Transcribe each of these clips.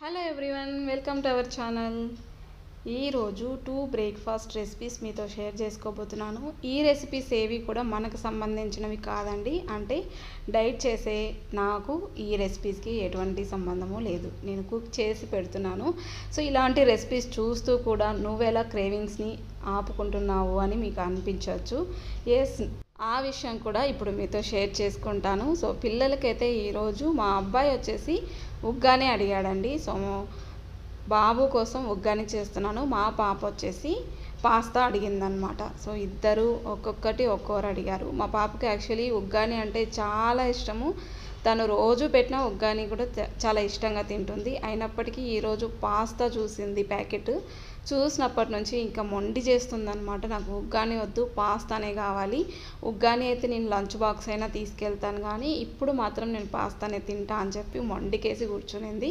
Hello everyone welcome to our channel ఈరోజు two breakfast recipes మీతో share చేసుకోబోతున్నాను. ఈ రెసిపీస్ ఏవి కూడా మనకు సంబంధించినవి కాదండి. అంటే డైట్ చేసే నాకు ఈ రెసిపీస్కి ఎటువంటి సంబంధము లేదు. నేను కుక్ చేసి పెడుతున్నాను. సో ఇలాంటి రెసిపీస్ చూస్తూ కూడా నువ్వెలా క్రేవింగ్స్ని ఆపుకుంటున్నావు అని మీకు అనిపించవచ్చు. ఎస్ ఆ విషయం కూడా ఇప్పుడు మీతో షేర్ చేసుకుంటాను. సో పిల్లలకైతే ఈరోజు మా అబ్బాయి వచ్చేసి ఉగ్గానే అడిగాడండి. సో బాబు కోసం ఉగ్గాని చేస్తున్నాను. మా పాప వచ్చేసి పాస్తా అడిగిందనమాట. సో ఇద్దరు ఒక్కొక్కటి ఒక్కొక్కరు అడిగారు. మా పాపకి యాక్చువల్లీ ఉగ్గాని అంటే చాలా ఇష్టము. తను రోజు పెట్టిన ఉగ్గాని కూడా చాలా ఇష్టంగా తింటుంది. అయినప్పటికీ ఈరోజు పాస్తా చూసింది ప్యాకెట్. చూసినప్పటి నుంచి ఇంకా మొండి చేస్తుందనమాట నాకు ఉగ్గాని వద్దు పాస్తానే కావాలి. ఉగ్గాని అయితే నేను లంచ్ బాక్స్ అయినా తీసుకెళ్తాను కానీ ఇప్పుడు మాత్రం నేను పాస్తానే తింటా అని చెప్పి మొండికేసి కూర్చునింది.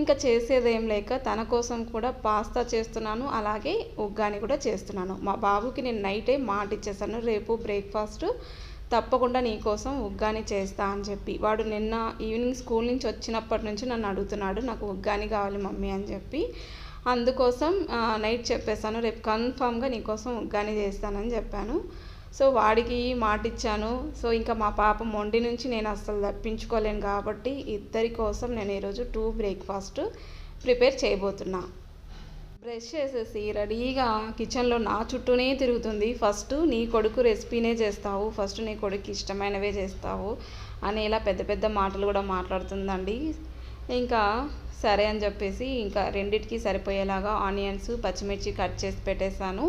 ఇంకా చేసేదేం లేక తన కోసం కూడా పాస్తా చేస్తున్నాను అలాగే ఉగ్గాని కూడా చేస్తున్నాను. మా బాబుకి నేను నైటే మాట ఇచ్చేసాను రేపు బ్రేక్ఫాస్ట్ తప్పకుండా నీకోసం ఉగ్గాని చేస్తా అని చెప్పి. వాడు నిన్న ఈవినింగ్ స్కూల్ నుంచి వచ్చినప్పటి నుంచి నన్ను అడుగుతున్నాడు నాకు ఉగ్గాని కావాలి మమ్మీ అని చెప్పి. అందుకోసం నైట్ చెప్పేశాను. రేపు కన్ఫామ్గా నీకోసం ఉగ్గాని చేస్తానని చెప్పాను. సో వాడికి మాట ఇచ్చాను సో ఇంకా మా పాప మొండి నుంచి నేను అస్సలు తప్పించుకోలేను కాబట్టి ఇద్దరి కోసం నేను ఈరోజు టూ బ్రేక్ఫాస్ట్ ప్రిపేర్ చేయబోతున్నా. బ్రష్ చేసేసి రెడీగా కిచెన్లో నా చుట్టూనే తిరుగుతుంది. ఫస్ట్ నీ కొడుకు రెసిపీనే చేస్తావు. ఫస్ట్ నీ కొడుకు ఇష్టమైనవే చేస్తావు అని ఇలా పెద్ద పెద్ద మాటలు కూడా మాట్లాడుతుందండి. ఇంకా సరే అని చెప్పేసి ఇంకా రెండిటికి సరిపోయేలాగా ఆనియన్స్ పచ్చిమిర్చి కట్ చేసి పెట్టేశాను.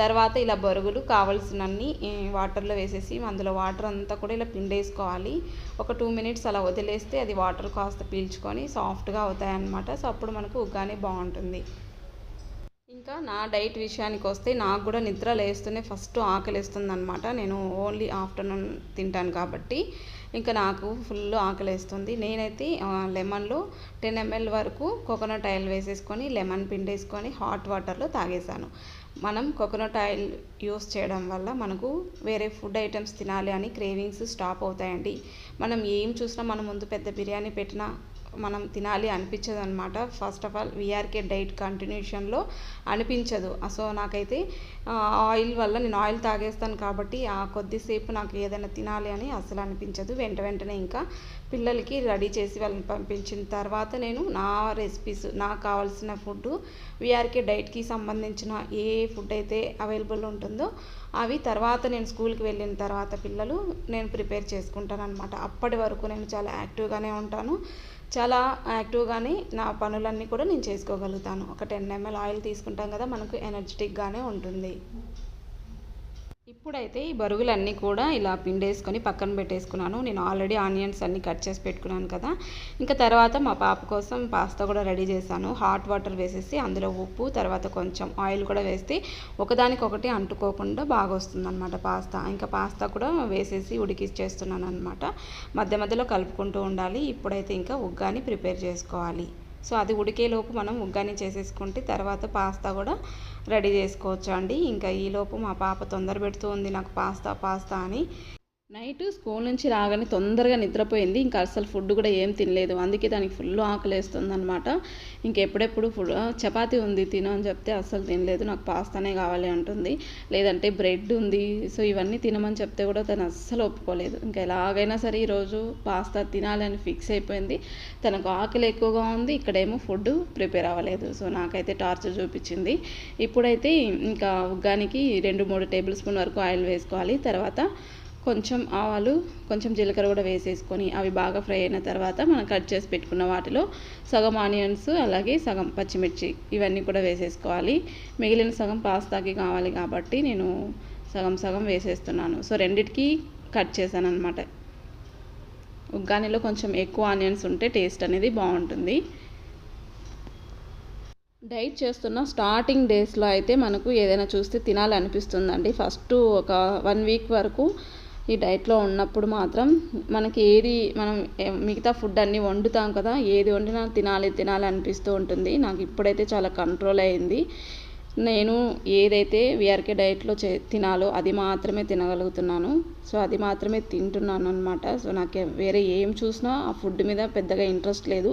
తర్వాత ఇలా బొరుగులు కావలసినన్ని వాటర్లో వేసేసి అందులో వాటర్ అంతా కూడా ఇలా పిండేసుకోవాలి. ఒక టూ మినిట్స్ అలా వదిలేస్తే అది వాటర్ కాస్త పీల్చుకొని సాఫ్ట్గా అవుతాయన్నమాట. సో అప్పుడు మనకు ఉగ్గానే బాగుంటుంది. ఇంకా నా డైట్ విషయానికి వస్తే నాకు కూడా నిద్ర లేస్తూనే ఫస్ట్ ఆకలిస్తుంది అనమాట నేను ఓన్లీ ఆఫ్టర్నూన్ తింటాను కాబట్టి ఇంకా నాకు ఫుల్ ఆకలిస్తుంది. నేనైతే లెమన్లో టెన్ ఎంఎల్ వరకు కోకోనట్ ఆయిల్ వేసేసుకొని లెమన్ పిండేసుకొని హాట్ వాటర్లో తాగేశాను. మనం కోకోనట్ ఆయిల్ యూస్ చేయడం వల్ల మనకు వేరే ఫుడ్ ఐటమ్స్ తినాలి అని క్రేవింగ్స్ స్టాప్ అవుతాయండి. మనం ఏం చూసినా మన ముందు పెద్ద బిర్యానీ పెట్టినా మనం తినాలి అనిపించదు అనమాట first of all VRK diet కంటిన్యూషన్లో అనిపించదు. సో నాకైతే ఆయిల్ వల్ల నేను ఆయిల్ తాగేస్తాను కాబట్టి ఆ కొద్దిసేపు నాకు ఏదైనా తినాలి అని అసలు అనిపించదు. వెంట వెంటనే ఇంకా పిల్లలకి రెడీ చేసి వాళ్ళని పంపించిన తర్వాత నేను నా రెసిపీస్ నాకు కావాల్సిన ఫుడ్ విఆర్కే డైట్కి సంబంధించిన ఏ ఫుడ్ అయితే అవైలబుల్ ఉంటుందో అవి తర్వాత నేను స్కూల్కి వెళ్ళిన తర్వాత పిల్లలు నేను ప్రిపేర్ చేసుకుంటాను అనమాట అప్పటి వరకు నేను చాలా యాక్టివ్గానే ఉంటాను. చాలా యాక్టివ్గానే నా పనులన్నీ కూడా నేను చేసుకోగలుగుతాను. ఒక టెన్ ఎంఎల్ ఆయిల్ తీసుకుంటాం కదా మనకు ఎనర్జెటిక్గానే ఉంటుంది. ఇప్పుడైతే ఈ బరుగులన్నీ కూడా ఇలా పిండేసుకొని పక్కన పెట్టేసుకున్నాను. నేను ఆల్రెడీ ఆనియన్స్ అన్నీ కట్ చేసి పెట్టుకున్నాను కదా. ఇంకా తర్వాత మా పాప కోసం పాస్తా కూడా రెడీ చేశాను. హాట్ వాటర్ వేసేసి అందులో ఉప్పు తర్వాత కొంచెం ఆయిల్ కూడా వేస్తే ఒకదానికొకటి అంటుకోకుండా బాగా వస్తుంది అనమాట పాస్తా. ఇంకా పాస్తా కూడా వేసేసి ఉడికిచ్చేస్తున్నాను అనమాట మధ్య మధ్యలో కలుపుకుంటూ ఉండాలి. ఇప్పుడైతే ఇంకా ఉగ్గాని ప్రిపేర్ చేసుకోవాలి. సో అది ఉడికేలోపు మనం ఉగ్గాని చేసేసుకుంటే తర్వాత పాస్తా కూడా రెడీ చేసుకోవచ్చు అండి ఇంకా ఈలోపు మా పాప తొందర పెడుతూ ఉంది నాకు పాస్తా పాస్తా అని. నైట్ స్కూల్ నుంచి రాగానే తొందరగా నిద్రపోయింది. ఇంకా అసలు ఫుడ్ కూడా ఏం తినలేదు. అందుకే దానికి ఫుల్ ఆకలేస్తుంది అనమాట ఇంకెప్పుడెప్పుడు ఫుడ్ చపాతీ ఉంది తిను అని చెప్తే అస్సలు తినలేదు. నాకు పాస్తానే కావాలి అంటుంది. లేదంటే బ్రెడ్ ఉంది. సో ఇవన్నీ తినమని చెప్తే కూడా తను అస్సలు ఒప్పుకోలేదు. ఇంకా ఎలాగైనా సరే ఈరోజు పాస్తా తినాలని ఫిక్స్ అయిపోయింది. తనకు ఆకలి ఎక్కువగా ఉంది. ఇక్కడేమో ఫుడ్ ప్రిపేర్ అవ్వలేదు. సో నాకైతే టార్చర్ చూపించింది. ఇప్పుడైతే ఇంకా ఉగ్గానికి రెండు మూడు టేబుల్ స్పూన్ వరకు ఆయిల్ వేసుకోవాలి. తర్వాత కొంచెం ఆవాలు కొంచెం జీలకర్ర కూడా వేసేసుకొని అవి బాగా ఫ్రై అయిన తర్వాత మనం కట్ చేసి పెట్టుకున్న వాటిలో సగం ఆనియన్స్ అలాగే సగం పచ్చిమిర్చి ఇవన్నీ కూడా వేసేసుకోవాలి. మిగిలిన సగం పాస్తాకి కావాలి కాబట్టి నేను సగం సగం వేసేస్తున్నాను. సో రెండిటికి కట్ చేశాను అనమాట ఉగ్గానిలో కొంచెం ఎక్కువ ఆనియన్స్ ఉంటే టేస్ట్ అనేది బాగుంటుంది. డైట్ చేస్తున్న స్టార్టింగ్ డేస్లో అయితే మనకు ఏదైనా చూస్తే తినాలనిపిస్తుందండి. ఫస్ట్ ఒక వన్ వీక్ వరకు ఈ డైట్లో ఉన్నప్పుడు మాత్రం మనకి ఏది మనం మిగతా ఫుడ్ అన్నీ వండుతాం కదా ఏది వండినా తినాలి తినాలి అనిపిస్తూ ఉంటుంది. నాకు ఇప్పుడైతే చాలా కంట్రోల్ అయింది. నేను ఏదైతే విఆర్కే డైట్లో చే తినాలో అది మాత్రమే తినగలుగుతున్నాను. సో అది మాత్రమే తింటున్నాను అనమాట సో నాకు వేరే ఏం చూసినా ఆ ఫుడ్ మీద పెద్దగా ఇంట్రెస్ట్ లేదు.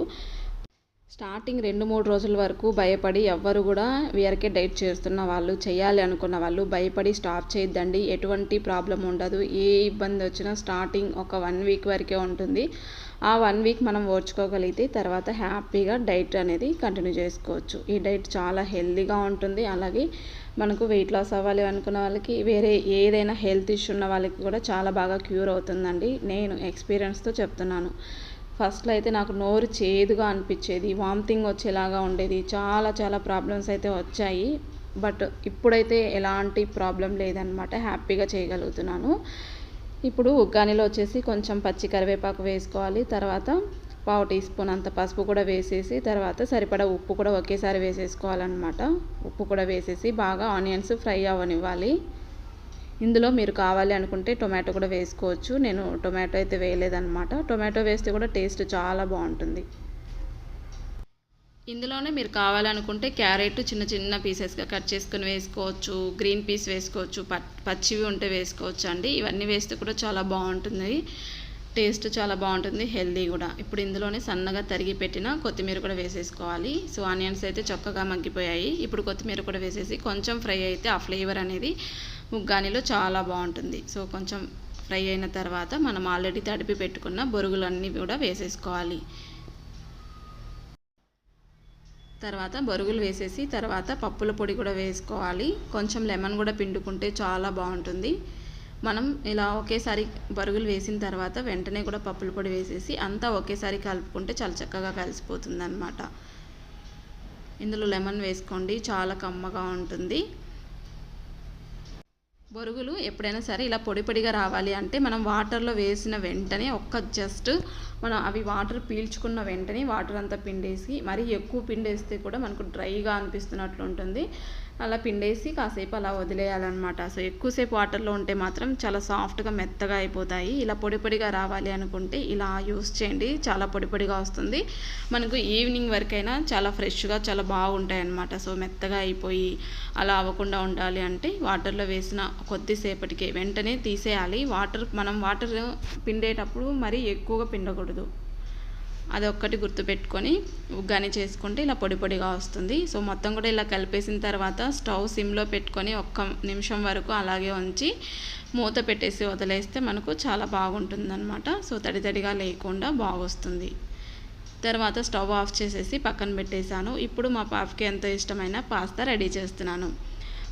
స్టార్టింగ్ రెండు మూడు రోజుల వరకు భయపడి ఎవ్వరు కూడా వీఆర్కే డైట్ చేస్తున్న వాళ్ళు చేయాలి అనుకున్న వాళ్ళు భయపడి స్టాప్ చేయొద్దండి. ఎటువంటి ప్రాబ్లం ఉండదు. ఏ ఇబ్బంది వచ్చినా స్టార్టింగ్ ఒక వన్ వీక్ వరకే ఉంటుంది. ఆ వన్ వీక్ మనం ఓర్చుకోగలిగితే తర్వాత హ్యాపీగా డైట్ అనేది కంటిన్యూ చేసుకోవచ్చు. ఈ డైట్ చాలా హెల్తీగా ఉంటుంది. అలాగే మనకు వెయిట్ లాస్ అవ్వాలి అనుకున్న వాళ్ళకి వేరే ఏదైనా హెల్త్ ఇష్యూ ఉన్న వాళ్ళకి కూడా చాలా బాగా క్యూర్ అవుతుందండి. నేను ఎక్స్పీరియన్స్తో చెప్తున్నాను. ఫస్ట్లో అయితే నాకు నోరు చేదుగా అనిపించేది వామిటింగ్ వచ్చేలాగా ఉండేది. చాలా చాలా ప్రాబ్లమ్స్ అయితే వచ్చాయి. బట్ ఇప్పుడైతే ఎలాంటి ప్రాబ్లం లేదనమాట. హ్యాపీగా చేయగలుగుతున్నాను. ఇప్పుడు ఉగ్గానిలో వచ్చేసి కొంచెం పచ్చి కరివేపాకు వేసుకోవాలి. తర్వాత పావు టీ స్పూన్ అంత పసుపు కూడా వేసేసి తర్వాత సరిపడా ఉప్పు కూడా ఒకేసారి వేసేసుకోవాలన్నమాట. ఉప్పు కూడా వేసేసి బాగా ఆనియన్స్ ఫ్రై అవ్వనివ్వాలి. ఇందులో మీరు కావాలి అనుకుంటే టొమాటో కూడా వేసుకోవచ్చు. నేను టొమాటో అయితే వేయలేదన్నమాట. టొమాటో వేస్తే కూడా టేస్ట్ చాలా బాగుంటుంది. ఇందులోనే మీరు కావాలనుకుంటే క్యారెట్ చిన్న చిన్న పీసెస్గా కట్ చేసుకుని వేసుకోవచ్చు. గ్రీన్ పీస్ వేసుకోవచ్చు. పచ్చివి ఉంటే వేసుకోవచ్చు అండి. ఇవన్నీ వేస్తే కూడా చాలా బాగుంటుంది. టేస్ట్ చాలా బాగుంటుంది. హెల్దీ కూడా. ఇప్పుడు ఇందులోనే సన్నగా తరిగి పెట్టిన కొత్తిమీర కూడా వేసేసుకోవాలి. సో ఆనియన్స్ అయితే చక్కగా మగ్గిపోయాయి. ఇప్పుడు కొత్తిమీర కూడా వేసేసి కొంచెం ఫ్రై అయితే ఆ ఫ్లేవర్ అనేది ముగ్గానిలో చాలా బాగుంటుంది. సో కొంచెం ఫ్రై అయిన తర్వాత మనం ఆల్రెడీ తడిపి పెట్టుకున్న బొరుగులన్నీ కూడా వేసేసుకోవాలి. తర్వాత బొరుగులు వేసేసి తర్వాత పప్పుల పొడి కూడా వేసుకోవాలి. కొంచెం లెమన్ కూడా పిండుకుంటే చాలా బాగుంటుంది. మనం ఇలా ఒకేసారి బరుగులు వేసిన తర్వాత వెంటనే కూడా పప్పుల పొడి వేసేసి అంతా ఒకేసారి కలుపుకుంటే చాలా చక్కగా కలిసిపోతుంది అనమాట ఇందులో లెమన్ వేసుకోండి. చాలా కమ్మగా ఉంటుంది. బొరుగులు ఎప్పుడైనా సరే ఇలా పొడి పొడిగా రావాలి అంటే మనం వాటర్లో వేసిన వెంటనే ఒక్క జస్ట్ మనం అవి వాటర్ పీల్చుకున్న వెంటనే వాటర్ అంతా పిండేసి మరీ ఎక్కువ పిండేస్తే కూడా మనకు డ్రైగా అనిపిస్తున్నట్లు ఉంటుంది. అలా పిండేసి కాసేపు అలా వదిలేయాలన్నమాట. సో ఎక్కువసేపు వాటర్లో ఉంటే మాత్రం చాలా సాఫ్ట్గా మెత్తగా అయిపోతాయి. ఇలా పొడి పొడిగా రావాలి అనుకుంటే ఇలా యూస్ చేయండి. చాలా పొడి పొడిగా వస్తుంది. మనకు ఈవినింగ్ వరకైనా చాలా ఫ్రెష్గా చాలా బాగుంటాయి అన్నమాట సో మెత్తగా అయిపోయి అలా అవ్వకుండా ఉండాలి అంటే వాటర్లో వేసిన కొద్దిసేపటికే వెంటనే తీసేయాలి. వాటర్ మనం వాటర్ పిండేటప్పుడు మరీ ఎక్కువగా పిండకూడదు. ఉండకూడదు అదొక్కటి గుర్తుపెట్టుకొని ఉగ్గాని చేసుకుంటే ఇలా పొడి పొడిగా వస్తుంది. సో మొత్తం కూడా ఇలా కలిపేసిన తర్వాత స్టవ్ సిమ్లో పెట్టుకొని ఒక్క నిమిషం వరకు అలాగే ఉంచి మూత పెట్టేసి వదిలేస్తే మనకు చాలా బాగుంటుందన్నమాట. సో తడి తడిగా లేకుండా బాగొస్తుంది. తర్వాత స్టవ్ ఆఫ్ చేసేసి పక్కన పెట్టేశాను. ఇప్పుడు మా పాపకి ఎంతో ఇష్టమైన పాస్తా రెడీ చేస్తున్నాను.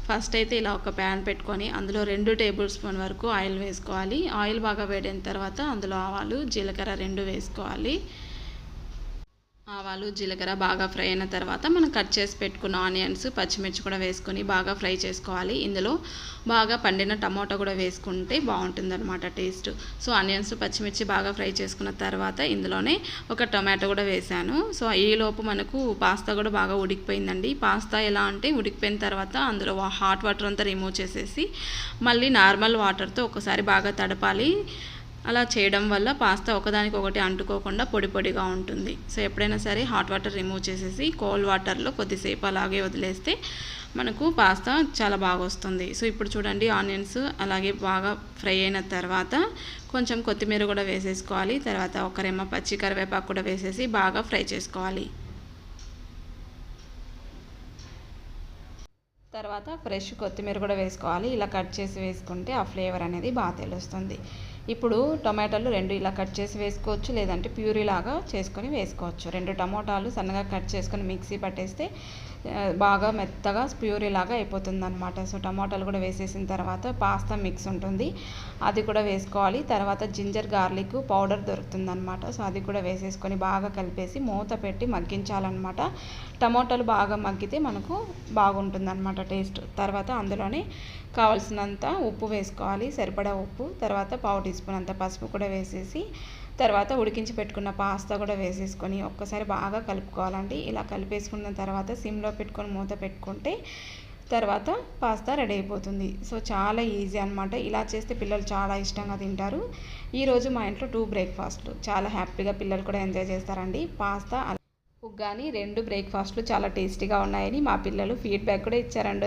ఫస్ట్ అయితే ఇలా ఒక ప్యాన్ పెట్టుకొని అందులో రెండు టేబుల్ స్పూన్ వరకు ఆయిల్ వేసుకోవాలి. ఆయిల్ బాగా వేడిన తర్వాత అందులో ఆవాలు జీలకర్ర రెండు వేసుకోవాలి. ఆవాలు జీలకర్ర బాగా ఫ్రై అయిన తర్వాత మనం కట్ చేసి పెట్టుకున్న ఆనియన్స్ పచ్చిమిర్చి కూడా వేసుకొని బాగా ఫ్రై చేసుకోవాలి. ఇందులో బాగా పండిన టమాటా కూడా వేసుకుంటే బాగుంటుంది అనమాట టేస్ట్. సో ఆనియన్స్ పచ్చిమిర్చి బాగా ఫ్రై చేసుకున్న తర్వాత ఇందులోనే ఒక టొమాటో కూడా వేసాను. సో ఈలోపు మనకు పాస్తా కూడా బాగా ఉడికిపోయిందండి. పాస్తా ఎలా అంటే ఉడికిపోయిన తర్వాత అందులో హాట్ వాటర్ అంతా రిమూవ్ చేసేసి మళ్ళీ నార్మల్ వాటర్తో ఒకసారి బాగా తడపాలి. అలా చేయడం వల్ల పాస్తా ఒకదానికి ఒకటి అంటుకోకుండా పొడి పొడిగా ఉంటుంది. సో ఎప్పుడైనా సరే హాట్ వాటర్ రిమూవ్ చేసేసి కోల్డ్ వాటర్లో కొద్దిసేపు అలాగే వదిలేస్తే మనకు పాస్తా చాలా బాగా వస్తుంది. సో ఇప్పుడు చూడండి ఆనియన్స్ అలాగే బాగా ఫ్రై అయిన తర్వాత కొంచెం కొత్తిమీర కూడా వేసేసుకోవాలి. తర్వాత ఒక రెమ్మ పచ్చి కరివేపాకు కూడా వేసేసి బాగా ఫ్రై చేసుకోవాలి. తర్వాత ఫ్రెష్ కొత్తిమీర కూడా వేసుకోవాలి. ఇలా కట్ చేసి వేసుకుంటే ఆ ఫ్లేవర్ అనేది బాగా తెలుస్తుంది. ఇప్పుడు టొమాటోలు రెండు ఇలా కట్ చేసి వేసుకోవచ్చు లేదంటే ప్యూరీ లాగా చేసుకొని వేసుకోవచ్చు. రెండు టమోటాలు సన్నగా కట్ చేసుకొని మిక్సీ పట్టేస్తే బాగా మెత్తగా ప్యూరీ లాగా అయిపోతుంది అనమాట సో టమాటాలు కూడా వేసేసిన తర్వాత పాస్తా మిక్స్ ఉంటుంది. అది కూడా వేసుకోవాలి. తర్వాత జింజర్ గార్లిక్ పౌడర్ దొరుకుతుందనమాట సో అది కూడా వేసేసుకొని బాగా కలిపేసి మూత పెట్టి మగ్గించాలన్నమాట. టమాటాలు బాగా మగ్గితే మనకు బాగుంటుందన్నమాట టేస్ట్. తర్వాత అందులోనే కావాల్సినంత ఉప్పు వేసుకోవాలి. సరిపడా ఉప్పు. తర్వాత పావు టీ స్పూన్ అంత పసుపు కూడా వేసేసి తర్వాత ఉడికించి పెట్టుకున్న పాస్తా కూడా వేసేసుకొని ఒక్కసారి బాగా కలుపుకోవాలండి. ఇలా కలిపేసుకున్న తర్వాత సిమ్లో పెట్టుకొని మూత పెట్టుకుంటే తర్వాత పాస్తా రెడీ అయిపోతుంది. సో చాలా ఈజీ అనమాట ఇలా చేస్తే పిల్లలు చాలా ఇష్టంగా తింటారు. ఈరోజు మా ఇంట్లో టూ బ్రేక్ఫాస్ట్లు. చాలా హ్యాపీగా పిల్లలు కూడా ఎంజాయ్ చేస్తారండి. పాస్తా కానీ రెండు బ్రేక్ఫాస్ట్లు చాలా టేస్టీగా ఉన్నాయని మా పిల్లలు ఫీడ్బ్యాక్ కూడా ఇచ్చారండి